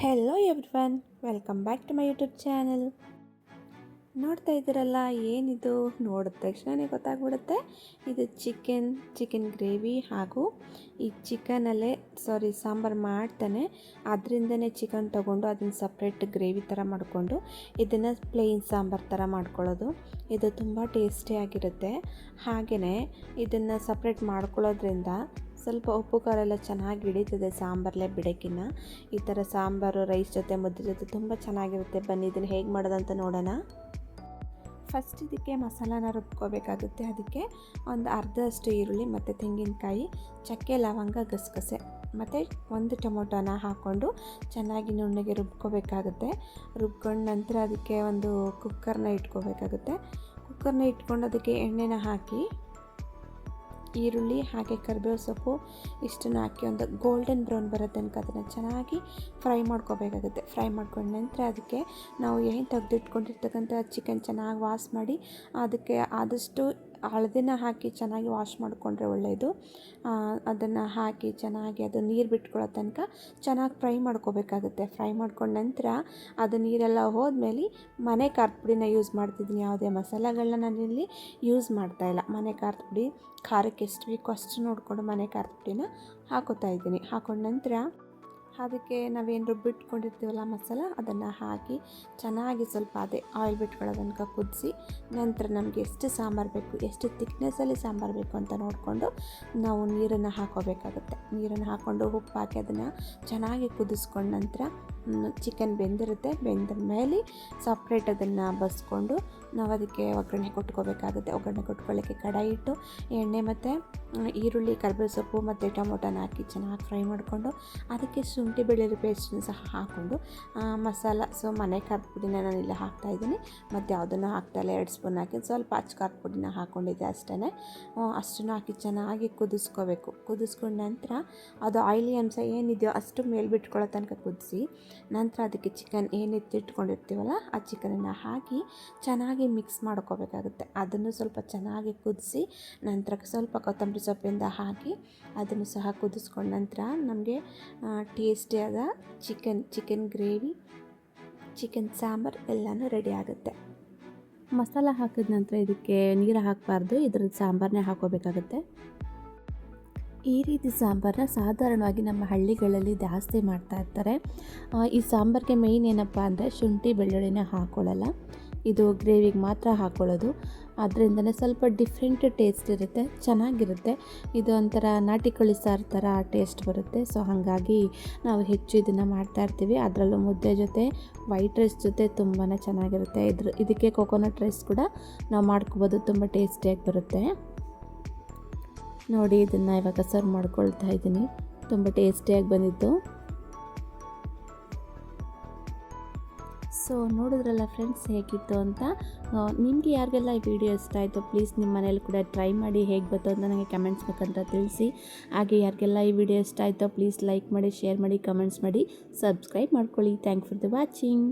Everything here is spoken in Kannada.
Hello everyone welcome back to my YouTube channel ನೋಡ್ತಾ ಇದ್ದೀರಲ್ಲ, ಏನಿದು? ನೋಡಿದ ತಕ್ಷಣವೇ ಗೊತ್ತಾಗ್ಬಿಡುತ್ತೆ. ಇದು ಚಿಕನ್ ಚಿಕನ್ ಗ್ರೇವಿ ಹಾಗೂ ಈ ಚಿಕನಲ್ಲೇ ಸಾರಿ ಸಾಂಬಾರು ಮಾಡ್ತಾನೆ. ಅದರಿಂದನೇ ಚಿಕನ್ ತೊಗೊಂಡು ಅದನ್ನು ಸಪ್ರೇಟ್ ಗ್ರೇವಿ ಥರ ಮಾಡಿಕೊಂಡು, ಇದನ್ನು ಪ್ಲೇನ್ ಸಾಂಬಾರು ಥರ ಮಾಡ್ಕೊಳ್ಳೋದು. ಇದು ತುಂಬ ಟೇಸ್ಟಿಯಾಗಿರುತ್ತೆ ಹಾಗೆಯೇ ಇದನ್ನು ಸಪ್ರೇಟ್ ಮಾಡ್ಕೊಳ್ಳೋದ್ರಿಂದ ಸ್ವಲ್ಪ ಉಪ್ಪು ಖಾರ ಎಲ್ಲ ಚೆನ್ನಾಗಿ ಹಿಡಿತದೆ ಸಾಂಬಾರಲ್ಲೇ ಬಿಡೋಕ್ಕಿನ್ನ ಈ ಥರ ಸಾಂಬಾರು, ರೈಸ್ ಜೊತೆ, ಮುದ್ದೆ ಜೊತೆ ತುಂಬ ಚೆನ್ನಾಗಿರುತ್ತೆ. ಬನ್ನಿ, ಇದನ್ನು ಹೇಗೆ ಮಾಡೋದಂತ ನೋಡೋಣ. ಫಸ್ಟ್ ಇದಕ್ಕೆ ಮಸಾಲಾನ ರುಬ್ಕೋಬೇಕಾಗುತ್ತೆ. ಅದಕ್ಕೆ ಒಂದು ಅರ್ಧದಷ್ಟು ಈರುಳ್ಳಿ ಮತ್ತು ತೆಂಗಿನಕಾಯಿ, ಚಕ್ಕೆ, ಲವಂಗ, ಗಸಗಸೆ ಮತ್ತು ಒಂದು ಟೊಮೊಟೊನ ಹಾಕ್ಕೊಂಡು ಚೆನ್ನಾಗಿ ನುಣ್ಣಗೆ ರುಬ್ಕೋಬೇಕಾಗುತ್ತೆ. ರುಬ್ಕೊಂಡ ನಂತರ ಅದಕ್ಕೆ ಒಂದು ಕುಕ್ಕರ್ನ ಇಟ್ಕೋಬೇಕಾಗುತ್ತೆ. ಕುಕ್ಕರ್ನ ಇಟ್ಕೊಂಡು ಅದಕ್ಕೆ ಎಣ್ಣೆನ ಹಾಕಿ ಈರುಳ್ಳಿ ಹಾಗೆ ಕರಿಬೇವು ಸೊಪ್ಪು ಇಷ್ಟನ್ನು ಹಾಕಿ ಒಂದು ಗೋಲ್ಡನ್ ಬ್ರೌನ್ ಬರೋ ತನಕ ಅದನ್ನು ಚೆನ್ನಾಗಿ ಫ್ರೈ ಮಾಡ್ಕೋಬೇಕಾಗುತ್ತೆ. ಫ್ರೈ ಮಾಡ್ಕೊಂಡ ನಂತರ ಅದಕ್ಕೆ ನಾವು ಏನು ತೆಗೆದಿಟ್ಕೊಂಡಿರ್ತಕ್ಕಂಥ ಚಿಕನ್ ಚೆನ್ನಾಗಿ ವಾಶ್ ಮಾಡಿ ಅದಕ್ಕೆ ಆದಷ್ಟು ಹಳದಿನ ಹಾಕಿ ಚೆನ್ನಾಗಿ ವಾಶ್ ಮಾಡಿಕೊಂಡ್ರೆ ಒಳ್ಳೆಯದು ಅದನ್ನು ಹಾಕಿ ಚೆನ್ನಾಗಿ ಅದು ನೀರು ಬಿಟ್ಕೊಳ್ಳೋ ತನಕ ಚೆನ್ನಾಗಿ ಫ್ರೈ ಮಾಡ್ಕೋಬೇಕಾಗುತ್ತೆ. ಫ್ರೈ ಮಾಡ್ಕೊಂಡ ನಂತರ ಅದು ನೀರೆಲ್ಲ ಹೋದ್ಮೇಲೆ ಮನೆ ಖಾರದ ಪುಡಿನ ಯೂಸ್ ಮಾಡ್ತಿದ್ದೀನಿ. ಯಾವುದೇ ಮಸಾಲೆಗಳನ್ನ ನಾನಿಲ್ಲಿ ಯೂಸ್ ಮಾಡ್ತಾಯಿಲ್ಲ ಮನೆ ಖಾರದ ಪುಡಿ, ಖಾರಕ್ಕೆ ಎಷ್ಟು ಬೇಕು ಅಷ್ಟು ನೋಡಿಕೊಂಡು ಮನೆ ಖಾರದ ಪುಡಿನ ಹಾಕೋತಾ ಇದ್ದೀನಿ. ಹಾಕೊಂಡ ನಂತರ ಅದಕ್ಕೆ ನಾವೇನು ರುಬ್ಬಿಟ್ಕೊಂಡಿರ್ತೀವಲ್ಲ ಮಸಾಲ, ಅದನ್ನು ಹಾಕಿ ಚೆನ್ನಾಗಿ ಸ್ವಲ್ಪ ಅದೇ ಆಯಿಲ್ ಬಿಟ್ಕೊಳ್ಳೋ ತನಕ ಕುದಿಸಿ, ನಂತರ ನಮಗೆ ಎಷ್ಟು ಸಾಂಬಾರು ಬೇಕು, ಎಷ್ಟು ತಿಕ್ನೆಸ್ಸಲ್ಲಿ ಸಾಂಬಾರು ಬೇಕು ಅಂತ ನೋಡಿಕೊಂಡು ನಾವು ನೀರನ್ನು ಹಾಕೋಬೇಕಾಗುತ್ತೆ. ನೀರನ್ನು ಹಾಕ್ಕೊಂಡು ಉಪ್ಪು ಹಾಕಿ ಅದನ್ನು ಚೆನ್ನಾಗಿ ಕುದಿಸ್ಕೊಂಡ ನಂತರ ಚಿಕನ್ ಬೆಂದಿರುತ್ತೆ, ಬೆಂದ ಮೇಲೆ ಸಪ್ರೇಟ್ ಅದನ್ನು ಬಸ್ಕೊಂಡು ನಾವು ಅದಕ್ಕೆ ಒಗ್ಗರಣೆ ಕೊಟ್ಕೋಬೇಕಾಗುತ್ತೆ. ಒಗ್ಗರಣೆ ಕೊಟ್ಕೊಳ್ಳೋಕ್ಕೆ ಕಡಾಯಿ ಇಟ್ಟು ಎಣ್ಣೆ ಮತ್ತು ಈರುಳ್ಳಿ, ಕರ್ಬೇವು ಸೊಪ್ಪು ಮತ್ತು ಟೊಮೊಟೊನ ಹಾಕಿ ಚೆನ್ನಾಗಿ ಫ್ರೈ ಮಾಡಿಕೊಂಡು ಅದಕ್ಕೆ ಶುಂಠಿ ಬೆಳ್ಳುಳ್ಳಿ ಪೇಸ್ಟನ್ನು ಸಹ ಹಾಕ್ಕೊಂಡು ಮಸಾಲ ಸೊ ಮನೆ ಖಾರದ ಪುಡಿನ ನಾನು ಇಲ್ಲಿ ಹಾಕ್ತಾಯಿದ್ದೀನಿ ಮತ್ತು ಯಾವುದನ್ನು ಹಾಕ್ತಾಯಿಲ್ಲ ಎರಡು ಸ್ಪೂನ್ ಹಾಕಿ, ಸ್ವಲ್ಪ ಅಚ್ಚ ಖಾರದ ಪುಡಿನ ಹಾಕ್ಕೊಂಡಿದ್ದೆ ಅಷ್ಟೇ ಅಷ್ಟನ್ನು ಹಾಕಿ ಚೆನ್ನಾಗಿ ಕುದಿಸ್ಕೋಬೇಕು. ಕುದಿಸ್ಕೊಂಡ ನಂತರ ಅದು ಆಯಿಲಿ ಅಂಶ ಏನಿದೆಯೋ ಅಷ್ಟು ಮೇಲೆ ಬಿಟ್ಕೊಳ್ಳೋ ತನಕ ಕುದಿಸಿ, ನಂತರ ಅದಕ್ಕೆ ಚಿಕನ್ ಏನಿತ್ತು ಇಟ್ಕೊಂಡಿರ್ತೀವಲ್ಲ ಆ ಚಿಕನನ್ನು ಹಾಕಿ ಚೆನ್ನಾಗಿ ಮಿಕ್ಸ್ ಮಾಡ್ಕೋಬೇಕಾಗುತ್ತೆ. ಅದನ್ನು ಸ್ವಲ್ಪ ಚೆನ್ನಾಗಿ ಕುದಿಸಿ, ನಂತರ ಸ್ವಲ್ಪ ಕೊತ್ತಂಬರಿ ಸೊಪ್ಪಿಂದ ಹಾಕಿ, ಅದನ್ನು ಸಹ ಕುದಿಸ್ಕೊಂಡ ನಂತರ ನಮಗೆ ಟೇಸ್ಟಿಯಾದ chicken chicken gravy, chicken sambar ಎಲ್ಲನೂ ರೆಡಿ ಆಗುತ್ತೆ. ಮಸಾಲ ಹಾಕಿದ ನಂತರ ಇದಕ್ಕೆ ನೀರು ಹಾಕಬಾರ್ದು ಇದ್ರದ್ದು ಸಾಂಬಾರನ್ನೇ ಹಾಕೋಬೇಕಾಗುತ್ತೆ ಈ ರೀತಿ ಸಾಂಬಾರನ್ನ ಸಾಧಾರಣವಾಗಿ ನಮ್ಮ ಹಳ್ಳಿಗಳಲ್ಲಿ ಜಾಸ್ತಿ ಮಾಡ್ತಾ ಇರ್ತಾರೆ. ಈ ಸಾಂಬಾರಿಗೆ ಮೇಯ್ನ್ ಏನಪ್ಪ ಅಂದರೆ ಶುಂಠಿ, ಬೆಳ್ಳುಳ್ಳಿನ ಹಾಕ್ಕೊಳ್ಳಲ್ಲ ಇದು ಗ್ರೇವಿಗೆ ಮಾತ್ರ ಹಾಕ್ಕೊಳ್ಳೋದು ಅದರಿಂದನೇ ಸ್ವಲ್ಪ ಡಿಫ್ರೆಂಟ್ ಟೇಸ್ಟ್ ಇರುತ್ತೆ, ಚೆನ್ನಾಗಿರುತ್ತೆ. ಇದು ಒಂಥರ ನಾಟಿ ಕೋಳಿ ಸಾರು ಥರ ಟೇಸ್ಟ್ ಬರುತ್ತೆ. ಸೊ ಹಾಗಾಗಿ ನಾವು ಹೆಚ್ಚು ಇದನ್ನು ಮಾಡ್ತಾ ಇರ್ತೀವಿ. ಅದರಲ್ಲೂ ಮುದ್ದೆ ಜೊತೆ ವೈಟ್ ರೈಸ್ ಜೊತೆ ತುಂಬಾ ಚೆನ್ನಾಗಿರುತ್ತೆ. ಇದ್ರ, ಇದಕ್ಕೆ ಕೊಕೊನಟ್ ರೈಸ್ ಕೂಡ ನಾವು ಮಾಡ್ಕೋಬೋದು. ತುಂಬ ಟೇಸ್ಟಿಯಾಗಿ ಬರುತ್ತೆ. ನೋಡಿ, ಇದನ್ನು ಇವಾಗ ಸರ್ವ್ ಮಾಡ್ಕೊಳ್ತಾ ಇದ್ದೀನಿ. ತುಂಬ ಟೇಸ್ಟಿಯಾಗಿ ಬಂದಿತ್ತು ಸೊ ನೋಡಿದ್ರಲ್ಲ ಫ್ರೆಂಡ್ಸ್ ಹೇಗಿತ್ತು ಅಂತ ನಿಮಗೆ ಯಾರಿಗೆಲ್ಲ ಈ ವಿಡಿಯೋ ಇಷ್ಟ ಆಯಿತು ಪ್ಲೀಸ್ ನಿಮ್ಮ ಮನೇಲಿ ಕೂಡ ಟ್ರೈ ಮಾಡಿ ಹೇಗೆ ಬಂತು ಅಂತ ನನಗೆ ಕಮೆಂಟ್ಸ್ ಬೇಕಂತ ತಿಳಿಸಿ. ಹಾಗೆ ಯಾರಿಗೆಲ್ಲ ಈ ವಿಡಿಯೋ ಇಷ್ಟ ಆಯಿತು ಪ್ಲೀಸ್ ಲೈಕ್ ಮಾಡಿ ಶೇರ್ ಮಾಡಿ ಕಮೆಂಟ್ಸ್ ಮಾಡಿ ಸಬ್ಸ್ಕ್ರೈಬ್ ಮಾಡ್ಕೊಳ್ಳಿ. Thank for the watching